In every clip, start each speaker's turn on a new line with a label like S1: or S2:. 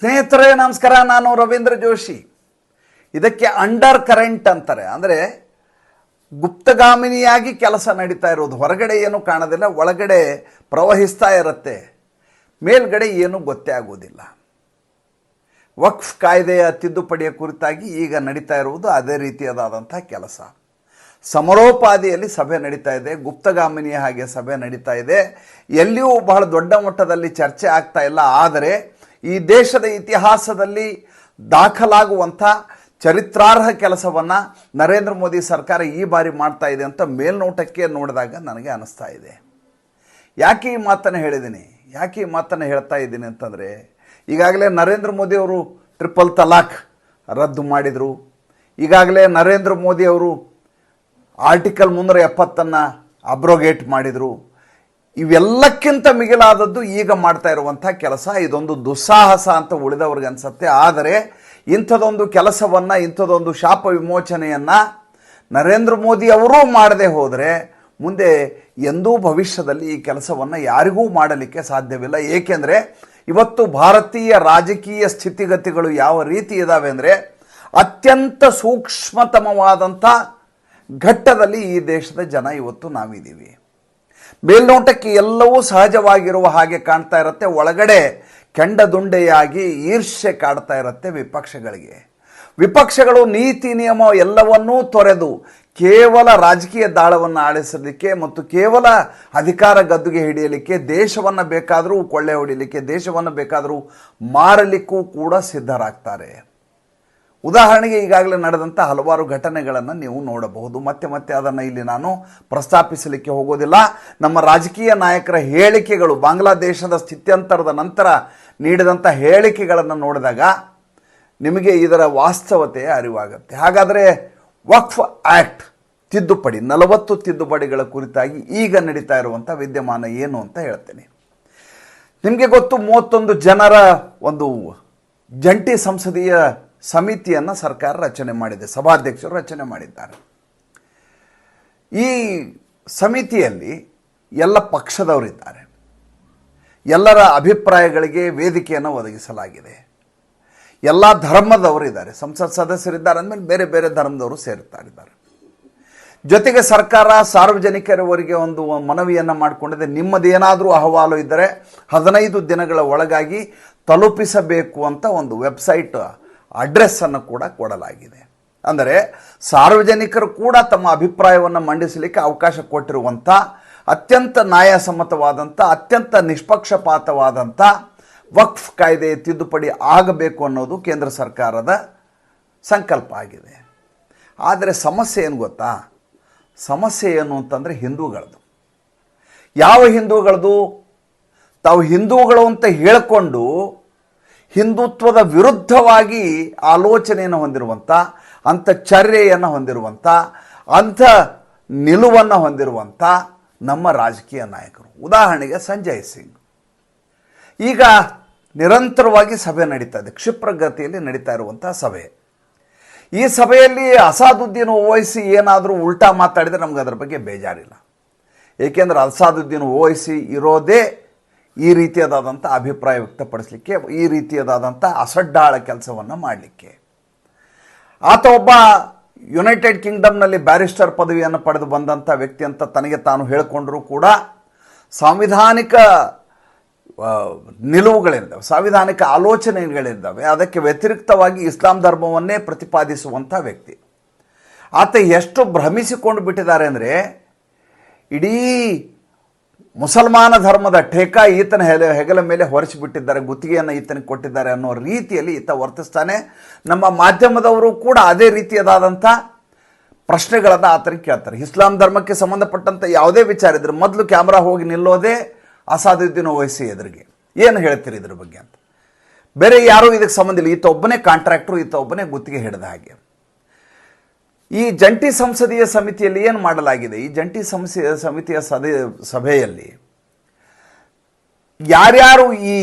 S1: ಸ್ನೇಹಿತರೇ, ನಮಸ್ಕಾರ. ನಾನು ರವೀಂದ್ರ ಜೋಶಿ. ಇದಕ್ಕೆ ಅಂಡರ್ ಕರೆಂಟ್ ಅಂತಾರೆ. ಅಂದರೆ ಗುಪ್ತಗಾಮಿನಿಯಾಗಿ ಕೆಲಸ ನಡೀತಾ ಇರೋದು. ಹೊರಗಡೆ ಏನು ಕಾಣೋದಿಲ್ಲ, ಒಳಗಡೆ ಪ್ರವಹಿಸ್ತಾ ಇರುತ್ತೆ. ಮೇಲ್ಗಡೆ ಏನು ಗೊತ್ತೇ ಆಗೋದಿಲ್ಲ. ವಕ್ಫ್ ಕಾಯ್ದೆಯ ತಿದ್ದುಪಡಿಯ ಕುರಿತಾಗಿ ಈಗ ನಡೀತಾ ಇರುವುದು ಅದೇ ರೀತಿಯದಾದಂಥ ಕೆಲಸ. ಸಮರೋಪಾದಿಯಲ್ಲಿ ಸಭೆ ನಡೀತಾ ಇದೆ, ಗುಪ್ತಗಾಮಿನಿಯ ಹಾಗೆ ಸಭೆ ನಡೀತಾ ಇದೆ. ಎಲ್ಲಿಯೂ ಬಹಳ ದೊಡ್ಡ ಮಟ್ಟದಲ್ಲಿ ಚರ್ಚೆ ಆಗ್ತಾ ಇಲ್ಲ. ಆದರೆ ಈ ದೇಶದ ಇತಿಹಾಸದಲ್ಲಿ ದಾಖಲಾಗುವಂಥ ಚರಿತ್ರಾರ್ಹ ಕೆಲಸವನ್ನು ನರೇಂದ್ರ ಮೋದಿ ಸರ್ಕಾರ ಈ ಬಾರಿ ಮಾಡ್ತಾ ಇದೆ ಅಂತ ಮೇಲ್ನೋಟಕ್ಕೆ ನೋಡಿದಾಗ ನನಗೆ ಅನಿಸ್ತಾ ಇದೆ. ಯಾಕೆ ಈ ಮಾತನ್ನು ಹೇಳಿದ್ದೀನಿ? ಯಾಕೆ ಈ ಮಾತನ್ನು ಹೇಳ್ತಾ ಇದ್ದೀನಿ ಅಂತಂದರೆ, ಈಗಾಗಲೇ ನರೇಂದ್ರ ಮೋದಿ ಅವರು ಟ್ರಿಪಲ್ ತಲಾಖ್ ರದ್ದು ಮಾಡಿದರು. ಈಗಾಗಲೇ ನರೇಂದ್ರ ಮೋದಿ ಅವರು ಆರ್ಟಿಕಲ್ ಮುನ್ನೂರ ಎಪ್ಪತ್ತನ್ನು ಅಬ್ರೋಗೇಟ್ ಮಾಡಿದರು. ಇವೆಲ್ಲಕ್ಕಿಂತ ಮಿಗಿಲಾದದ್ದು ಈಗ ಮಾಡ್ತಾ ಇರುವಂಥ ಕೆಲಸ. ಇದೊಂದು ದುಸ್ಸಾಹಸ ಅಂತ ಉಳಿದವ್ರಿಗೆ ಅನಿಸುತ್ತೆ. ಆದರೆ ಇಂಥದೊಂದು ಕೆಲಸವನ್ನು, ಇಂಥದೊಂದು ಶಾಪ ವಿಮೋಚನೆಯನ್ನು ನರೇಂದ್ರ ಮೋದಿ ಅವರೂ ಮಾಡದೆ ಹೋದರೆ ಮುಂದೆ ಎಂದೂ ಭವಿಷ್ಯದಲ್ಲಿ ಈ ಕೆಲಸವನ್ನು ಯಾರಿಗೂ ಮಾಡಲಿಕ್ಕೆ ಸಾಧ್ಯವಿಲ್ಲ. ಏಕೆಂದರೆ ಇವತ್ತು ಭಾರತೀಯ ರಾಜಕೀಯ ಸ್ಥಿತಿಗತಿಗಳು ಯಾವ ರೀತಿ ಇದ್ದಾವೆ ಅಂದರೆ ಅತ್ಯಂತ ಸೂಕ್ಷ್ಮತಮವಾದಂಥ ಘಟ್ಟದಲ್ಲಿ ಈ ದೇಶದ ಜನ ಇವತ್ತು ನಾವಿದ್ದೀವಿ. ಮೇಲ್ನೋಟಕ್ಕೆ ಎಲ್ಲವೂ ಸಹಜವಾಗಿರುವ ಹಾಗೆ ಕಾಣ್ತಾ ಇರುತ್ತೆ. ಒಳಗಡೆ ಕೆಂಡದುಂಡೆಯಾಗಿ ಈರ್ಷ್ಯೆ ಕಾಡ್ತಾ ಇರುತ್ತೆ ವಿಪಕ್ಷಗಳಿಗೆ. ವಿಪಕ್ಷಗಳು ನೀತಿ, ನಿಯಮ ಎಲ್ಲವನ್ನೂ ತೊರೆದು ಕೇವಲ ರಾಜಕೀಯ ದಾಳವನ್ನು ಆಳಿಸಲಿಕ್ಕೆ ಮತ್ತು ಕೇವಲ ಅಧಿಕಾರ ಗದ್ದುಗೆ ಹಿಡಿಯಲಿಕ್ಕೆ, ದೇಶವನ್ನು ಬೇಕಾದರೂ ಕೊಳ್ಳೆ ಹೊಡಿಲಿಕ್ಕೆ, ದೇಶವನ್ನು ಬೇಕಾದರೂ ಮಾರಲಿಕ್ಕೂ ಕೂಡ ಸಿದ್ಧರಾಗ್ತಾರೆ. ಉದಾಹರಣೆಗೆ ಈಗಾಗಲೇ ನಡೆದಂಥ ಹಲವಾರು ಘಟನೆಗಳನ್ನು ನೀವು ನೋಡಬಹುದು. ಮತ್ತೆ ಮತ್ತೆ ಅದನ್ನು ಇಲ್ಲಿ ನಾನು ಪ್ರಸ್ತಾಪಿಸಲಿಕ್ಕೆ ಹೋಗೋದಿಲ್ಲ. ನಮ್ಮ ರಾಜಕೀಯ ನಾಯಕರ ಹೇಳಿಕೆಗಳು, ಬಾಂಗ್ಲಾದೇಶದ ಸ್ಥಿತ್ಯಂತರದ ನಂತರ ನೀಡಿದಂಥ ಹೇಳಿಕೆಗಳನ್ನು ನೋಡಿದಾಗ ನಿಮಗೆ ಇದರ ವಾಸ್ತವತೆ ಅರಿವಾಗುತ್ತೆ. ಹಾಗಾದರೆ ವಕ್ಫ್ ಆ್ಯಕ್ಟ್ ತಿದ್ದುಪಡಿ, ನಲವತ್ತು ತಿದ್ದುಪಡಿಗಳ ಕುರಿತಾಗಿ ಈಗ ನಡೀತಾ ಇರುವಂಥ ವಿದ್ಯಮಾನ ಏನು ಅಂತ ಹೇಳ್ತೇನೆ. ನಿಮಗೆ ಗೊತ್ತು, ಮೂವತ್ತೊಂದು ಜನರ ಒಂದು ಜಂಟಿ ಸಂಸದೀಯ ಸಮಿತಿಯನ್ನು ಸರ್ಕಾರ ರಚನೆ ಮಾಡಿದೆ, ಸಭಾಧ್ಯಕ್ಷರು ರಚನೆ ಮಾಡಿದ್ದಾರೆ. ಈ ಸಮಿತಿಯಲ್ಲಿ ಎಲ್ಲ ಪಕ್ಷದವರಿದ್ದಾರೆ ಎಲ್ಲರ ಅಭಿಪ್ರಾಯಗಳಿಗೆ ವೇದಿಕೆಯನ್ನು ಒದಗಿಸಲಾಗಿದೆ. ಎಲ್ಲ ಧರ್ಮದವರಿದ್ದಾರೆ ಸಂಸತ್ ಸದಸ್ಯರಿದ್ದಾರೆ ಅಂದಮೇಲೆ ಬೇರೆ ಬೇರೆ ಧರ್ಮದವರು ಸೇರ್ತಾ ಇದ್ದಾರೆ. ಜೊತೆಗೆ ಸರ್ಕಾರ ಸಾರ್ವಜನಿಕರವರಿಗೆ ಒಂದು ಮನವಿಯನ್ನು ಮಾಡಿಕೊಂಡಿದೆ. ನಿಮ್ಮದೇನಾದರೂ ಅಹವಾಲು ಇದ್ದರೆ ಹದಿನೈದು ದಿನಗಳ ಒಳಗಾಗಿ ತಲುಪಿಸಬೇಕು ಅಂತ ಒಂದು ವೆಬ್ಸೈಟ್ ಅಡ್ರೆಸ್ಸನ್ನು ಕೂಡ ಕೊಡಲಾಗಿದೆ. ಅಂದರೆ ಸಾರ್ವಜನಿಕರು ಕೂಡ ತಮ್ಮ ಅಭಿಪ್ರಾಯವನ್ನು ಮಂಡಿಸಲಿಕ್ಕೆ ಅವಕಾಶ ಕೊಟ್ಟಿರುವಂಥ, ಅತ್ಯಂತ ನ್ಯಾಯಸಮ್ಮತವಾದಂಥ, ಅತ್ಯಂತ ನಿಷ್ಪಕ್ಷಪಾತವಾದಂಥ ವಕ್ಫ್ ಕಾಯ್ದೆ ತಿದ್ದುಪಡಿ ಆಗಬೇಕು ಅನ್ನೋದು ಕೇಂದ್ರ ಸರ್ಕಾರದ ಸಂಕಲ್ಪ ಆಗಿದೆ. ಆದರೆ ಸಮಸ್ಯೆ ಏನು ಗೊತ್ತಾ? ಸಮಸ್ಯೆ ಏನು ಅಂತಂದರೆ ಹಿಂದೂಗಳದು ಯಾವ ಹಿಂದೂಗಳದು ತಾವು ಹಿಂದೂಗಳು ಅಂತ ಹೇಳಿಕೊಂಡು ಹಿಂದುತ್ವದ ವಿರುದ್ಧವಾಗಿ ಆಲೋಚನೆಯನ್ನು ಹೊಂದಿರುವಂಥ ಅಂಥ ಚರ್ಯೆಯನ್ನು ಹೊಂದಿರುವಂಥ ಅಂಥ ನಿಲುವನ್ನು ಹೊಂದಿರುವಂಥ ನಮ್ಮ ರಾಜಕೀಯ ನಾಯಕರು. ಉದಾಹರಣೆಗೆ ಸಂಜಯ್ ಸಿಂಗ್. ಈಗ ನಿರಂತರವಾಗಿ ಸಭೆ ನಡೀತಾ ಇದೆ, ಕ್ಷಿಪ್ರಗತಿಯಲ್ಲಿ ನಡೀತಾ ಇರುವಂಥ ಸಭೆ. ಈ ಸಭೆಯಲ್ಲಿ ಅಸಾದುದ್ದೀನ್ ಓವೈಸಿ ಏನಾದರೂ ಉಲ್ಟಾ ಮಾತಾಡಿದರೆ ನಮ್ಗೆ ಅದರ ಬಗ್ಗೆ ಬೇಜಾರಿಲ್ಲ. ಏಕೆಂದರೆ ಅಸಾದುದ್ದೀನ್ ಓವೈಸಿ ಇರೋದೇ ಈ ರೀತಿಯಾದಂಥ ಅಭಿಪ್ರಾಯ ವ್ಯಕ್ತಪಡಿಸಲಿಕ್ಕೆ, ಈ ರೀತಿಯಾದಂಥ ಅಸಡ್ಡಾಳ ಕೆಲಸವನ್ನು ಮಾಡಲಿಕ್ಕೆ. ಆತ ಒಬ್ಬ ಯುನೈಟೆಡ್ ಕಿಂಗ್ಡಮ್ನಲ್ಲಿ ಬ್ಯಾರಿಸ್ಟರ್ ಪದವಿಯನ್ನು ಪಡೆದು ಬಂದಂಥ ವ್ಯಕ್ತಿ ಅಂತ ತನಗೆ ತಾನು ಹೇಳಿಕೊಂಡರೂ ಕೂಡ ಸಾಂವಿಧಾನಿಕ ನಿಲುವುಗಳಿದ್ದಾವೆ ಸಾಂವಿಧಾನಿಕ ಆಲೋಚನೆಗಳಿದ್ದಾವೆ ಅದಕ್ಕೆ ವ್ಯತಿರಿಕ್ತವಾಗಿ ಇಸ್ಲಾಂ ಧರ್ಮವನ್ನೇ ಪ್ರತಿಪಾದಿಸುವಂಥ ವ್ಯಕ್ತಿ. ಆತ ಎಷ್ಟು ಭ್ರಮಿಸಿಕೊಂಡು ಬಿಟ್ಟಿದ್ದಾರೆ ಅಂದರೆ, ಇಡೀ ಮುಸಲ್ಮಾನ ಧರ್ಮದ ಠೇಕಾ ಈತನ ಹೆಲೆ, ಹೆಗಲ ಮೇಲೆ ಹೊರಿಸಿಬಿಟ್ಟಿದ್ದಾರೆ ಗುತ್ತಿಗೆಯನ್ನು ಈತನಿಗೆ ಕೊಟ್ಟಿದ್ದಾರೆ ಅನ್ನೋ ರೀತಿಯಲ್ಲಿ ಈತ ವರ್ತಿಸ್ತಾನೆ. ನಮ್ಮ ಮಾಧ್ಯಮದವರು ಕೂಡ ಅದೇ ರೀತಿಯದಾದಂಥ ಪ್ರಶ್ನೆಗಳನ್ನು ಆತನಿಗೆ ಕೇಳ್ತಾರೆ. ಇಸ್ಲಾಂ ಧರ್ಮಕ್ಕೆ ಸಂಬಂಧಪಟ್ಟಂಥ ಯಾವುದೇ ವಿಚಾರ ಇದ್ರೆ ಮೊದಲು ಕ್ಯಾಮ್ರಾ ಹೋಗಿ ನಿಲ್ಲೋದೇ ಅಸಾದುದ್ದೀನ್ ವಹಿಸಿ ಎದುರಿಗೆ. ಏನು ಹೇಳ್ತೀರಿ ಇದ್ರ ಬಗ್ಗೆ ಅಂತ. ಬೇರೆ ಯಾರೂ ಇದಕ್ಕೆ ಸಂಬಂಧ ಇಲ್ಲ. ಈತ ಒಬ್ಬನೇ ಕಾಂಟ್ರಾಕ್ಟ್ರು, ಈತ ಒಬ್ಬನೇ ಗುತ್ತಿಗೆ ಹಿಡಿದ ಹಾಗೆ. ಈ ಜಂಟಿ ಸಂಸದೀಯ ಸಮಿತಿಯಲ್ಲಿ ಏನು ಮಾಡಲಾಗಿದೆ? ಈ ಜಂಟಿ ಸಂಸದೀಯ ಸಮಿತಿಯ ಸದೆ, ಸಭೆಯಲ್ಲಿ ಯಾರ್ಯಾರು ಈ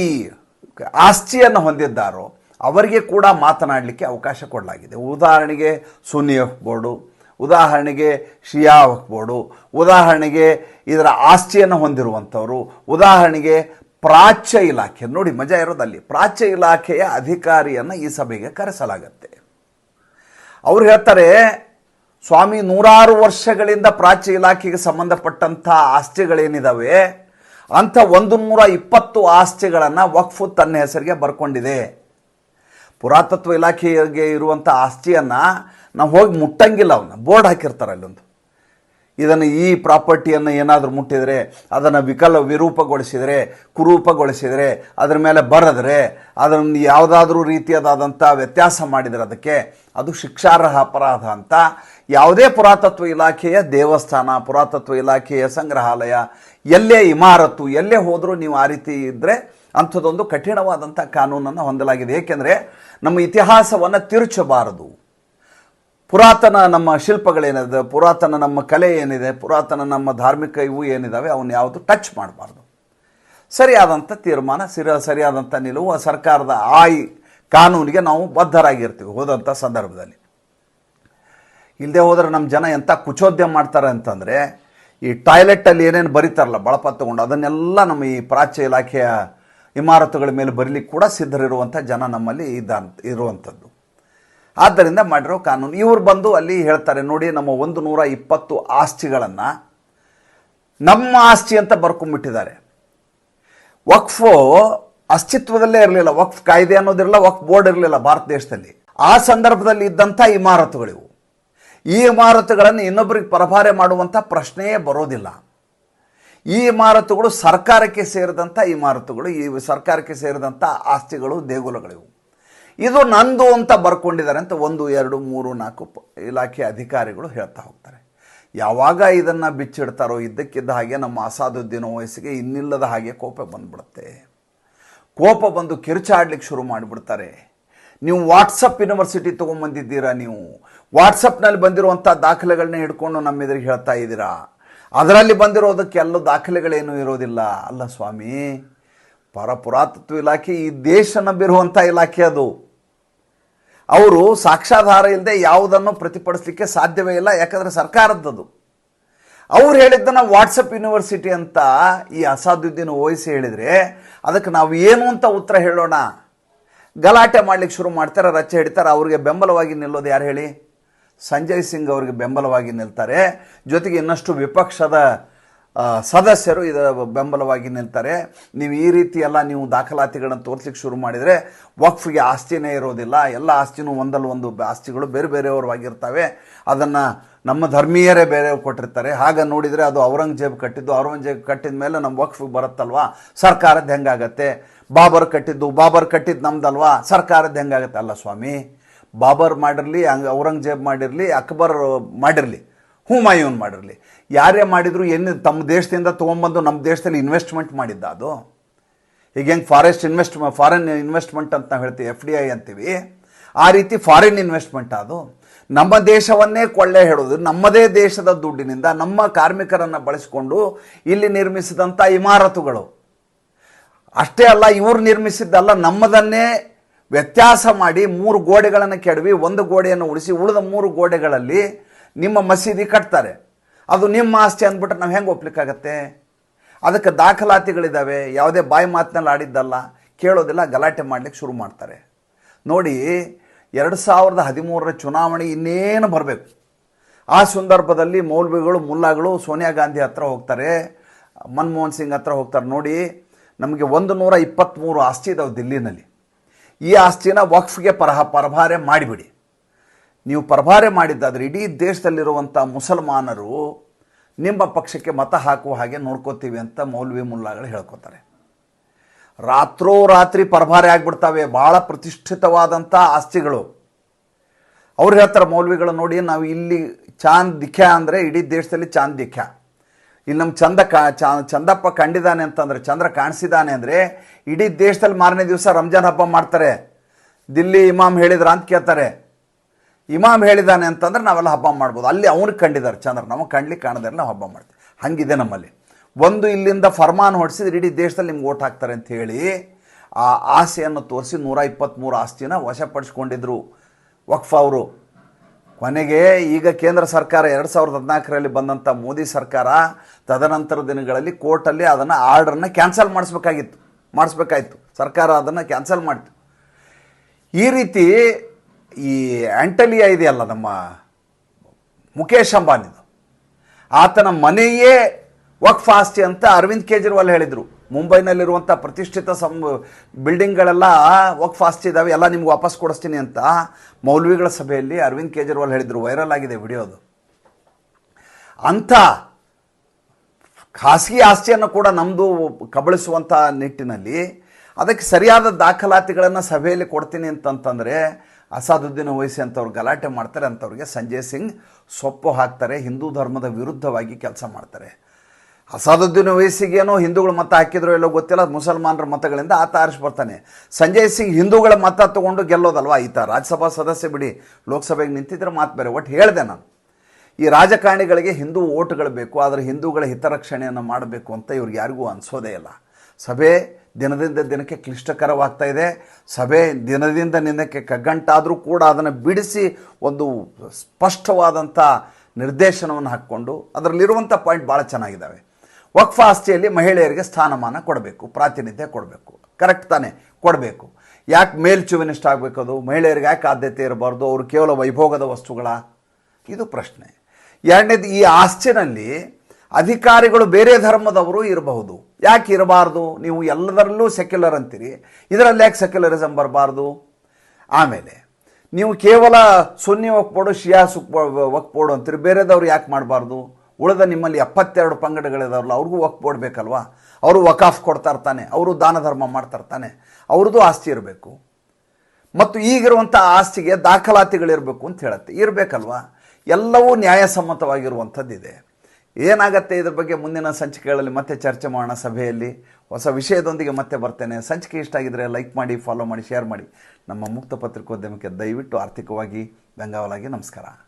S1: ಆಸ್ತಿಯನ್ನು ಹೊಂದಿದ್ದಾರೋ ಅವರಿಗೆ ಕೂಡ ಮಾತನಾಡಲಿಕ್ಕೆ ಅವಕಾಶ ಕೊಡಲಾಗಿದೆ. ಉದಾಹರಣೆಗೆ ಸುನ್ನಿ ಬೋರ್ಡು, ಉದಾಹರಣೆಗೆ ಶಿಯಾ ಬೋರ್ಡು, ಉದಾಹರಣೆಗೆ ಇದರ ಆಸ್ತಿಯನ್ನು ಹೊಂದಿರುವಂಥವರು, ಉದಾಹರಣೆಗೆ ಪ್ರಾಚ್ಯ ಇಲಾಖೆ, ನೋಡಿ ಮಜಾ ಇರೋದಲ್ಲಿ, ಪ್ರಾಚ್ಯ ಇಲಾಖೆಯ ಅಧಿಕಾರಿಯನ್ನು ಈ ಸಭೆಗೆ ಕರೆಸಲಾಗತ್ತೆ. ಅವ್ರು ಹೇಳ್ತಾರೆ ಸ್ವಾಮಿ ನೂರಾರು ವರ್ಷಗಳಿಂದ ಪ್ರಾಚ್ಯ ಇಲಾಖೆಗೆ ಸಂಬಂಧಪಟ್ಟಂಥ ಆಸ್ತಿಗಳೇನಿದಾವೆ, ಅಂಥ ಒಂದು ನೂರ ಇಪ್ಪತ್ತು ಆಸ್ತಿಗಳನ್ನು ವಕ್ಫು ತನ್ನ ಹೆಸರಿಗೆ ಬರ್ಕೊಂಡಿದೆ. ಪುರಾತತ್ವ ಇಲಾಖೆಗೆ ಇರುವಂಥ ಆಸ್ತಿಯನ್ನು ನಾವು ಹೋಗಿ ಮುಟ್ಟಂಗಿಲ್ಲ ಅವನ್ನ ಬೋರ್ಡ್ ಹಾಕಿರ್ತಾರೆ ಅಲ್ಲೊಂದು. ಇದನ್ನು ಈ ಪ್ರಾಪರ್ಟಿಯನ್ನು ಏನಾದರೂ ಮುಟ್ಟಿದರೆ, ಅದನ್ನು ವಿಕಲ ವಿರೂಪಗೊಳಿಸಿದರೆ, ಕುರೂಪಗೊಳಿಸಿದರೆ, ಅದರ ಮೇಲೆ ಬರೆದ್ರೆ, ಅದನ್ನು ಯಾವುದಾದ್ರೂ ರೀತಿಯಾದಂಥ ವ್ಯತ್ಯಾಸ ಮಾಡಿದರೆ ಅದಕ್ಕೆ ಅದು ಶಿಕ್ಷಾರ್ಹ ಅಪರಾಧ ಅಂತ ಯಾವುದೇ ಪುರಾತತ್ವ ಇಲಾಖೆಯ ದೇವಸ್ಥಾನ, ಪುರಾತತ್ವ ಇಲಾಖೆಯ ಸಂಗ್ರಹಾಲಯ, ಎಲ್ಲೇ ಇಮಾರತ್ತು, ಎಲ್ಲೇ ಹೋದರೂ ನೀವು ಆ ರೀತಿ ಇದ್ದರೆ ಅಂಥದ್ದೊಂದು ಕಠಿಣವಾದಂಥ ಕಾನೂನನ್ನು ಹೊಂದಲಾಗಿದೆ. ಏಕೆಂದರೆ ನಮ್ಮ ಇತಿಹಾಸವನ್ನು ತಿರುಚಬಾರದು. ಪುರಾತನ ನಮ್ಮ ಶಿಲ್ಪಗಳೇನಿದೆ, ಪುರಾತನ ನಮ್ಮ ಕಲೆ ಏನಿದೆ, ಪುರಾತನ ನಮ್ಮ ಧಾರ್ಮಿಕ ಇವು ಏನಿದಾವೆ ಅವನ್ನ ಯಾವುದು ಟಚ್ ಮಾಡಬಾರ್ದು. ಸರಿಯಾದಂಥ ತೀರ್ಮಾನ, ಸಿರ, ಸರಿಯಾದಂಥ ನಿಲುವು, ಸರ್ಕಾರದ ಆಯ್ ಕಾನೂನಿಗೆ ನಾವು ಬದ್ಧರಾಗಿರ್ತೀವಿ ಹೋದಂಥ ಸಂದರ್ಭದಲ್ಲಿ. ಇಲ್ಲದೆ ಹೋದರೆ ನಮ್ಮ ಜನ ಎಂಥ ಕುಚೋದ್ಯಮ ಮಾಡ್ತಾರೆ ಅಂತಂದರೆ, ಈ ಟಾಯ್ಲೆಟಲ್ಲಿ ಏನೇನು ಬರೀತಾರಲ್ಲ ಬಳಪ ತಗೊಂಡು ಅದನ್ನೆಲ್ಲ ನಮ್ಮ ಈ ಪ್ರಾಚ್ಯ ಇಲಾಖೆಯ ಇಮಾರತುಗಳ ಮೇಲೆ ಬರೀಲಿಕ್ಕೆ ಕೂಡ ಸಿದ್ಧರಿರುವಂಥ ಜನ ನಮ್ಮಲ್ಲಿ ಇದ್ದ ಇರುವಂಥದ್ದು. ಆದ್ದರಿಂದ ಮಾಡಿರೋ ಕಾನೂನು. ಇವರು ಬಂದು ಅಲ್ಲಿ ಹೇಳ್ತಾರೆ, ನೋಡಿ ನಮ್ಮ ಒಂದು ನೂರ ಇಪ್ಪತ್ತು ಆಸ್ತಿಗಳನ್ನು ನಮ್ಮ ಆಸ್ತಿ ಅಂತ ಬರ್ಕೊಂಡ್ಬಿಟ್ಟಿದ್ದಾರೆ ವಕ್ಫು ಅಸ್ತಿತ್ವದಲ್ಲೇ ಇರಲಿಲ್ಲ. ವಕ್ಫ್ ಕಾಯ್ದೆ ಅನ್ನೋದಿರಲಿಲ್ಲ ವಕ್ಫ್ ಬೋರ್ಡ್ ಇರಲಿಲ್ಲ ಭಾರತ ದೇಶದಲ್ಲಿ. ಆ ಸಂದರ್ಭದಲ್ಲಿ ಇದ್ದಂಥ ಇಮಾರತುಗಳಿವು ಈ ಇಮಾರತುಗಳನ್ನು ಇನ್ನೊಬ್ಬರಿಗೆ ಪರಭಾರೆ ಮಾಡುವಂಥ ಪ್ರಶ್ನೆಯೇ ಬರೋದಿಲ್ಲ. ಈ ಇಮಾರತುಗಳು ಸರ್ಕಾರಕ್ಕೆ ಸೇರಿದಂಥ ಇಮಾರತುಗಳು ಈ ಸರ್ಕಾರಕ್ಕೆ ಸೇರಿದಂಥ ಆಸ್ತಿಗಳು, ದೇಗುಲಗಳಿವು. ಇದು ನಂದು ಅಂತ ಬರ್ಕೊಂಡಿದ್ದಾರೆ ಅಂತ ಒಂದು, ಎರಡು, ಮೂರು, ನಾಲ್ಕು ಇಲಾಖೆ ಅಧಿಕಾರಿಗಳು ಹೇಳ್ತಾ ಹೋಗ್ತಾರೆ. ಯಾವಾಗ ಇದನ್ನು ಬಿಚ್ಚಿಡ್ತಾರೋ ಇದ್ದಕ್ಕಿದ್ದ ಹಾಗೆ ನಮ್ಮ ಅಸಾದುದ್ದೀನ ವಯಸ್ಸಿಗೆ ಇನ್ನಿಲ್ಲದ ಹಾಗೆ ಕೋಪ ಬಂದ್ಬಿಡುತ್ತೆ. ಕೋಪ ಬಂದು ಕಿರುಚಾಡ್ಲಿಕ್ಕೆ ಶುರು ಮಾಡಿಬಿಡ್ತಾರೆ. ನೀವು ವಾಟ್ಸಪ್ ಯೂನಿವರ್ಸಿಟಿ ತೊಗೊಂಬಂದಿದ್ದೀರಾ ನೀವು? ವಾಟ್ಸಪ್ನಲ್ಲಿ ಬಂದಿರುವಂಥ ದಾಖಲೆಗಳನ್ನ ಹಿಡ್ಕೊಂಡು ನಮ್ಮ ಎದುರಿಗೆ ಹೇಳ್ತಾ ಇದ್ದೀರಾ? ಅದರಲ್ಲಿ ಬಂದಿರೋದಕ್ಕೆ ಎಲ್ಲ ದಾಖಲೆಗಳೇನೂ ಇರೋದಿಲ್ಲ. ಅಲ್ಲ ಸ್ವಾಮಿ ಪರ ಪುರಾತತ್ವ ಇಲಾಖೆ ಈ ದೇಶ ನಂಬಿರುವಂಥ ಇಲಾಖೆ ಅದು. ಅವರು ಸಾಕ್ಷಾಧಾರ ಇಲ್ಲದೆ ಯಾವುದನ್ನು ಪ್ರತಿಪಡಿಸಲಿಕ್ಕೆ ಸಾಧ್ಯವೇ ಇಲ್ಲ, ಯಾಕಂದರೆ ಸರ್ಕಾರದ್ದದು. ಅವ್ರು ಹೇಳಿದ್ದನ್ನು ವಾಟ್ಸಪ್ ಯೂನಿವರ್ಸಿಟಿ ಅಂತ ಈ ಅಸಾದುದ್ದೀನ್ ವಹಿಸಿ ಹೇಳಿದರೆ ಅದಕ್ಕೆ ನಾವು ಏನು ಅಂತ ಉತ್ತರ ಹೇಳೋಣ? ಗಲಾಟೆ ಮಾಡ್ಲಿಕ್ಕೆ ಶುರು ಮಾಡ್ತಾರೆ, ರಚ್ಚೆ ಹಿಡಿತಾರೆ, ಅವ್ರಿಗೆ ಬೆಂಬಲವಾಗಿ ನಿಲ್ಲೋದು ಯಾರು ಹೇಳಿ? ಸಂಜಯ್ ಸಿಂಗ್ ಅವರಿಗೆ ಬೆಂಬಲವಾಗಿ ನಿಲ್ತಾರೆ. ಜೊತೆಗೆ ಇನ್ನಷ್ಟು ವಿಪಕ್ಷದ ಸದಸ್ಯರು ಇದರ ಬೆಂಬಲವಾಗಿ ನಿಲ್ತಾರೆ. ನೀವು ಈ ರೀತಿ ಎಲ್ಲ ನೀವು ದಾಖಲಾತಿಗಳನ್ನು ತೋರಿಸ್ಲಿಕ್ಕೆ ಶುರು ಮಾಡಿದರೆ ವಕ್ಫ್ಗೆ ಆಸ್ತಿನೇ ಇರೋದಿಲ್ಲ. ಎಲ್ಲ ಆಸ್ತಿನೂ ಒಂದಲ್ಲ ಒಂದು ಆಸ್ತಿಗಳು ಬೇರೆ ಬೇರೆಯವರವಾಗಿರ್ತವೆ. ಅದನ್ನು ನಮ್ಮ ಧರ್ಮೀಯರೇ ಬೇರೆ ಕೊಟ್ಟಿರ್ತಾರೆ. ಹಾಗೆ ನೋಡಿದರೆ ಅದು ಔರಂಗಜೇಬ್ ಕಟ್ಟಿದ್ದು. ಔರಂಗಜೇಬ್ ಕಟ್ಟಿದ ಮೇಲೆ ನಮ್ಮ ವಕ್ಫ್ ಬರುತ್ತಲ್ವಾ? ಸರ್ಕಾರದ್ದು ಹೆಂಗಾಗತ್ತೆ? ಬಾಬರ್ ಕಟ್ಟಿದ್ದು ಬಾಬರ್ ಕಟ್ಟಿದ್ದು ನಮ್ದಲ್ವಾ? ಸರ್ಕಾರದ್ದು ಹೆಂಗಾಗತ್ತೆ? ಅಲ್ಲ ಸ್ವಾಮಿ. ಬಾಬರ್ ಮಾಡಿರಲಿ ಔರಂಗಜೇಬ್ ಮಾಡಿರಲಿ, ಅಕ್ಬರ್ ಮಾಡಿರಲಿ ಹುಮಾಯೂನ್ ಮಾಡಿರಲಿ. ಯಾರೇ ಮಾಡಿದ್ರು ಏನು ತಮ್ಮ ದೇಶದಿಂದ ತೊಗೊಂಬಂದು ನಮ್ಮ ದೇಶದಲ್ಲಿ ಇನ್ವೆಸ್ಟ್ಮೆಂಟ್ ಮಾಡಿದ್ದ ಅದು? ಈಗ ಹೆಂಗೆ ಫಾರೆಸ್ಟ್ ಇನ್ವೆಸ್ಟ್ ಫಾರಿನ್ ಇನ್ವೆಸ್ಟ್ಮೆಂಟ್ ಅಂತ ನಾವು ಹೇಳ್ತೀವಿ ಎಫ್ ಡಿ ಐ ಅಂತೀವಿ. ಆ ರೀತಿ ಫಾರಿನ್ ಇನ್ವೆಸ್ಟ್ಮೆಂಟ್ ಅದು. ನಮ್ಮ ದೇಶವನ್ನೇ ಕೊಳ್ಳೆ ಹೇಳೋದು, ನಮ್ಮದೇ ದೇಶದ ದುಡ್ಡಿನಿಂದ ನಮ್ಮ ಕಾರ್ಮಿಕರನ್ನು ಬಳಸಿಕೊಂಡು ಇಲ್ಲಿ ನಿರ್ಮಿಸಿದಂಥ ಇಮಾರತುಗಳು. ಅಷ್ಟೇ ಅಲ್ಲ, ಇವರು ನಿರ್ಮಿಸಿದ್ದಲ್ಲ, ನಮ್ಮದನ್ನೇ ವ್ಯತ್ಯಾಸ ಮಾಡಿ ಮೂರು ಗೋಡೆಗಳನ್ನು ಕೆಡವಿ ಒಂದು ಗೋಡೆಯನ್ನು ಉಳಿಸಿ ಉಳಿದ ಮೂರು ಗೋಡೆಗಳಲ್ಲಿ ನಿಮ್ಮ ಮಸೀದಿ ಕಟ್ತಾರೆ. ಅದು ನಿಮ್ಮ ಆಸ್ತಿ ಅಂದ್ಬಿಟ್ರೆ ನಾವು ಹೆಂಗೆ ಒಪ್ಲಿಕ್ಕಾಗತ್ತೆ? ಅದಕ್ಕೆ ದಾಖಲಾತಿಗಳಿದ್ದಾವೆ ಯಾವುದೇ ಬಾಯಿ ಮಾತಿನಲ್ಲಿ ಆಡಿದ್ದಲ್ಲ, ಕೇಳೋದಿಲ್ಲ, ಗಲಾಟೆ ಮಾಡಲಿಕ್ಕೆ ಶುರು ಮಾಡ್ತಾರೆ. ನೋಡಿ, ಎರಡು ಸಾವಿರದ ಹದಿಮೂರರ ಚುನಾವಣೆ ಇನ್ನೇನು ಬರಬೇಕು? ಆ ಸಂದರ್ಭದಲ್ಲಿ ಮೌಲ್ವಿಗಳು, ಮುಲ್ಲಾಗಳು ಸೋನಿಯಾ ಗಾಂಧಿ ಹತ್ರ ಹೋಗ್ತಾರೆ. ಮನಮೋಹನ್ ಸಿಂಗ್ ಹತ್ರ ಹೋಗ್ತಾರೆ. ನೋಡಿ, ನಮಗೆ ಒಂದು ನೂರ ಇಪ್ಪತ್ತ್ಮೂರು ಆಸ್ತಿ ಇದಾವೆ ದಿಲ್ಲಿನಲ್ಲಿ. ಈ ಆಸ್ತಿನ ವಕ್ಫ್ಗೆ ಪರಹ, ಪರಭಾರೆ ಮಾಡಿಬಿಡಿ. ನೀವು ಪರಭಾರೆ ಮಾಡಿದ್ದಾದರೆ ಇಡೀ ದೇಶದಲ್ಲಿರುವಂಥ ಮುಸಲ್ಮಾನರು ನಿಮ್ಮ ಪಕ್ಷಕ್ಕೆ ಮತ ಹಾಕುವ ಹಾಗೆ ನೋಡ್ಕೋತೀವಿ ಅಂತ ಮೌಲ್ವಿ ಮುಲ್ಲಾಗಳು ಹೇಳ್ಕೊತಾರೆ. ರಾತ್ರೋರಾತ್ರಿ ಪರಭಾರೆ ಆಗಿಬಿಡ್ತಾವೆ ಭಾಳ ಪ್ರತಿಷ್ಠಿತವಾದಂಥ ಆಸ್ತಿಗಳು. ಅವ್ರು ಹೇಳ್ತಾರೆ ಮೌಲ್ವಿಗಳು ನೋಡಿ, ನಾವು ಇಲ್ಲಿ ಚಾಂದ್ ದಿಖ್ಯಾ ಅಂದರೆ ಇಡೀ ದೇಶದಲ್ಲಿ ಚಾಂದ್ ದಿಖ್ಯಾ. ಇಲ್ಲಿ ನಮ್ಮ ಚಂದ ಕಾ ಚಂದಪ್ಪ ಕಂಡಿದ್ದಾನೆ ಅಂತಂದರೆ, ಚಂದ್ರ ಕಾಣಿಸಿದ್ದಾನೆ ಅಂದರೆ, ಇಡೀ ದೇಶದಲ್ಲಿ ಮಾರನೇ ದಿವಸ ರಂಜಾನ್ ಹಬ್ಬ ಮಾಡ್ತಾರೆ. ದಿಲ್ಲಿ ಇಮಾಮ್ ಹೇಳಿದ್ರ ಅಂತ ಕೇಳ್ತಾರೆ. ಇಮಾಮ್ ಹೇಳಿದ್ದಾನೆ ಅಂತಂದ್ರೆ ನಾವೆಲ್ಲ ಹಬ್ಬ ಮಾಡ್ಬೋದು. ಅಲ್ಲಿ ಅವ್ನಿಗೆ ಕಂಡಿದ್ದಾರೆ, ಚಂದ್ರ. ನಮಗೆ ಕಂಡ್ಲಿಕ್ಕೆ ಕಾಣದೇ ನಾವು ಹಬ್ಬ ಮಾಡ್ತೀವಿ. ಹಂಗಿದೆ ನಮ್ಮಲ್ಲಿ. ಒಂದು ಇಲ್ಲಿಂದ ಫರ್ಮಾನ್ ಹೊಡಿಸಿದ್ರೆ ಇಡೀ ದೇಶದಲ್ಲಿ ನಿಮ್ಗೆ ಓಟ್ ಹಾಕ್ತಾರೆ ಅಂತ ಹೇಳಿ, ಆ ಆಸೆಯನ್ನು ತೋರಿಸಿ ನೂರ ಇಪ್ಪತ್ತ್ಮೂರು ಆಸ್ತಿನ ವಶಪಡಿಸ್ಕೊಂಡಿದ್ರು ವಕ್ಫ್ ಅವರು. ಕೊನೆಗೆ ಈಗ ಕೇಂದ್ರ ಸರ್ಕಾರ ಎರಡು ಸಾವಿರದ ಹದಿನಾಲ್ಕರಲ್ಲಿ ಬಂದಂಥ ಮೋದಿ ಸರ್ಕಾರ ತದನಂತರ ದಿನಗಳಲ್ಲಿ ಕೋರ್ಟಲ್ಲಿ ಅದನ್ನು ಆರ್ಡರ್ನ ಕ್ಯಾನ್ಸಲ್ ಮಾಡಿಸ್ಬೇಕಾಗಿತ್ತು. ಮಾಡಿಸ್ಬೇಕಾಯ್ತು. ಸರ್ಕಾರ ಅದನ್ನು ಕ್ಯಾನ್ಸಲ್ ಮಾಡ್ತು ಈ ರೀತಿ ಈ ಆ್ಯಂಟಲಿಯಾ ಇದೆಯಲ್ಲ ನಮ್ಮ ಮುಖೇಶ್ ಅಂಬಾನಿದು. ಆತನ ಮನೆಯೇ ವಕ್ಫ್ ಆಸ್ತಿ ಅಂತ ಅರವಿಂದ್ ಕೇಜ್ರಿವಾಲ್ ಹೇಳಿದರು. ಮುಂಬೈನಲ್ಲಿರುವಂಥ ಪ್ರತಿಷ್ಠಿತ ಸಂ ಬಿಲ್ಡಿಂಗ್ಗಳೆಲ್ಲ ವಕ್ಫ್ ಆಸ್ತಿ ಇದ್ದಾವೆ ಎಲ್ಲ ನಿಮ್ಗೆ ವಾಪಸ್ ಕೊಡಿಸ್ತೀನಿ ಅಂತ ಮೌಲ್ವಿಗಳ ಸಭೆಯಲ್ಲಿ ಅರವಿಂದ್ ಕೇಜ್ರಿವಾಲ್ ಹೇಳಿದರು ವೈರಲ್ ಆಗಿದೆ ವಿಡಿಯೋದು ಅಂಥ ಖಾಸಗಿ ಆಸ್ತಿಯನ್ನು ಕೂಡ ನಮ್ಮದು ಕಬಳಿಸುವಂಥ ನಿಟ್ಟಿನಲ್ಲಿ ಅದಕ್ಕೆ ಸರಿಯಾದ ದಾಖಲಾತಿಗಳನ್ನು ಸಭೆಯಲ್ಲಿ ಕೊಡ್ತೀನಿ ಅಂತಂತಂದರೆ ಅಸಾದುದ್ದೀನ್ ವಹಿಸಿ ಅಂಥವ್ರು ಗಲಾಟೆ ಮಾಡ್ತಾರೆ ಅಂಥವ್ರಿಗೆ ಸಂಜಯ್ ಸಿಂಗ್ ಸೊಪ್ಪು ಹಾಕ್ತಾರೆ, ಹಿಂದೂ ಧರ್ಮದ ವಿರುದ್ಧವಾಗಿ ಕೆಲಸ ಮಾಡ್ತಾರೆ. ಅಸಾದುದ್ದೀನ್ ವಯಸ್ಸಿಗೇನೋ ಹಿಂದೂಗಳು ಮತ ಹಾಕಿದ್ರು ಎಲ್ಲೋ ಗೊತ್ತಿಲ್ಲ, ಮುಸಲ್ಮಾನರ ಮತಗಳಿಂದ ಆತ ಆರಿಸಿ ಬರ್ತಾನೆ. ಸಂಜಯ್ ಸಿಂಗ್ ಹಿಂದೂಗಳ ಮತ ತಗೊಂಡು ಗೆಲ್ಲೋದಲ್ವಾ ಈತ? ರಾಜ್ಯಸಭಾ ಸದಸ್ಯ ಬಿಡಿ, ಲೋಕಸಭೆಗೆ ನಿಂತಿದ್ರೆ ಮಾತು ಬೇರೆ, ಒಟ್ಟು ಹೇಳಿದೆ ನಾನು. ಈ ರಾಜಕಾರಣಿಗಳಿಗೆ ಹಿಂದೂ ಓಟ್ಗಳು ಬೇಕು, ಆದರೆ ಹಿಂದೂಗಳ ಹಿತರಕ್ಷಣೆಯನ್ನು ಮಾಡಬೇಕು ಅಂತ ಇವ್ರಿಗೆ ಯಾರಿಗೂ ಅನಿಸೋದೇ ಇಲ್ಲ. ಸಭೆ ದಿನದಿಂದ ದಿನಕ್ಕೆ ಕ್ಲಿಷ್ಟಕರವಾಗ್ತಾ ಇದೆ. ಸಭೆ ದಿನದಿಂದ ದಿನಕ್ಕೆ ಕಗ್ಗಂಟಾದರೂ ಕೂಡ ಅದನ್ನು ಬಿಡಿಸಿ ಒಂದು ಸ್ಪಷ್ಟವಾದಂಥ ನಿರ್ದೇಶನವನ್ನು ಹಾಕ್ಕೊಂಡು ಅದರಲ್ಲಿರುವಂಥ ಪಾಯಿಂಟ್ ಭಾಳ ಚೆನ್ನಾಗಿದ್ದಾವೆ. ವಕ್ಫ್ ಆಸ್ತಿಯಲ್ಲಿ ಮಹಿಳೆಯರಿಗೆ ಸ್ಥಾನಮಾನ ಕೊಡಬೇಕು, ಪ್ರಾತಿನಿಧ್ಯ ಕೊಡಬೇಕು ಕರೆಕ್ಟ್ ತಾನೇ ಕೊಡಬೇಕು. ಯಾಕೆ ಮೇಲ್ಚುವಿನಿಷ್ಟ ಆಗಬೇಕು ಅದು? ಮಹಿಳೆಯರಿಗೆ ಯಾಕೆ ಆದ್ಯತೆ ಇರಬಾರ್ದು? ಅವರು ಕೇವಲ ವೈಭೋಗದ ವಸ್ತುಗಳ? ಇದು ಪ್ರಶ್ನೆ. ಎರಡನೇದು ಈ ಆಸ್ತಿನಲ್ಲಿ ಅಧಿಕಾರಿಗಳು ಬೇರೆ ಧರ್ಮದವರು ಇರಬಹುದು. ಯಾಕೆ ಇರಬಾರ್ದು? ನೀವು ಎಲ್ಲದರಲ್ಲೂ ಸೆಕ್ಯುಲರ್ ಅಂತೀರಿ. ಇದರಲ್ಲಿ ಯಾಕೆ ಸೆಕ್ಯುಲರಿಸಮ್ ಬರಬಾರ್ದು? ಆಮೇಲೆ, ನೀವು ಕೇವಲ ಸುನ್ನಿ ಒಕ್ಬೋಡು ಶಿಯಾ ಸುಕ್ ಒಕ್ಬೋಡು ಅಂತೀರಿ. ಬೇರೆದವ್ರು ಯಾಕೆ ಮಾಡಬಾರ್ದು? ಉಳಿದ ನಿಮ್ಮಲ್ಲಿ ಎಪ್ಪತ್ತೆರಡು ಪಂಗಡಗಳಿದಾವಲ್ಲ, ಅವ್ರಿಗೂ ವಕ್ ಬೇಕಲ್ವಾ? ಅವರು ವಕಾಫ್ ಕೊಡ್ತಾ ಇರ್ತಾನೆ, ಅವರು ದಾನ ಧರ್ಮ ಮಾಡ್ತಾ ಇರ್ತಾನೆ, ಅವ್ರದ್ದು ಆಸ್ತಿ ಇರಬೇಕು. ಮತ್ತು ಈಗಿರುವಂಥ ಆಸ್ತಿಗೆ ದಾಖಲಾತಿಗಳಿರಬೇಕು ಅಂತ ಹೇಳುತ್ತೆ. ಇರಬೇಕಲ್ವಾ? ಎಲ್ಲವೂ ನ್ಯಾಯಸಮ್ಮತವಾಗಿರುವಂಥದ್ದಿದೆ. ಏನಾಗತ್ತೆ ಇದ್ರ ಬಗ್ಗೆ ಮುಂದಿನ ಸಂಚಿಕೆಗಳಲ್ಲಿ ಮತ್ತೆ ಚರ್ಚೆ ಮಾಡೋಣ ಸಭೆಯಲ್ಲಿ. ಹೊಸ ವಿಷಯದೊಂದಿಗೆ ಮತ್ತೆ ಬರ್ತೇನೆ. ಸಂಚಿಕೆ ಇಷ್ಟ ಆಗಿದ್ರೆ ಲೈಕ್ ಮಾಡಿ ಫಾಲೋ ಮಾಡಿ ಶೇರ್ ಮಾಡಿ. ನಮ್ಮ ಮುಕ್ತ ಪತ್ರಿಕೋದ್ಯಮಕ್ಕೆ ದಯವಿಟ್ಟು ಆರ್ಥಿಕವಾಗಿ ಬೆಂಗಾವಲಾಗಿ ನಮಸ್ಕಾರ.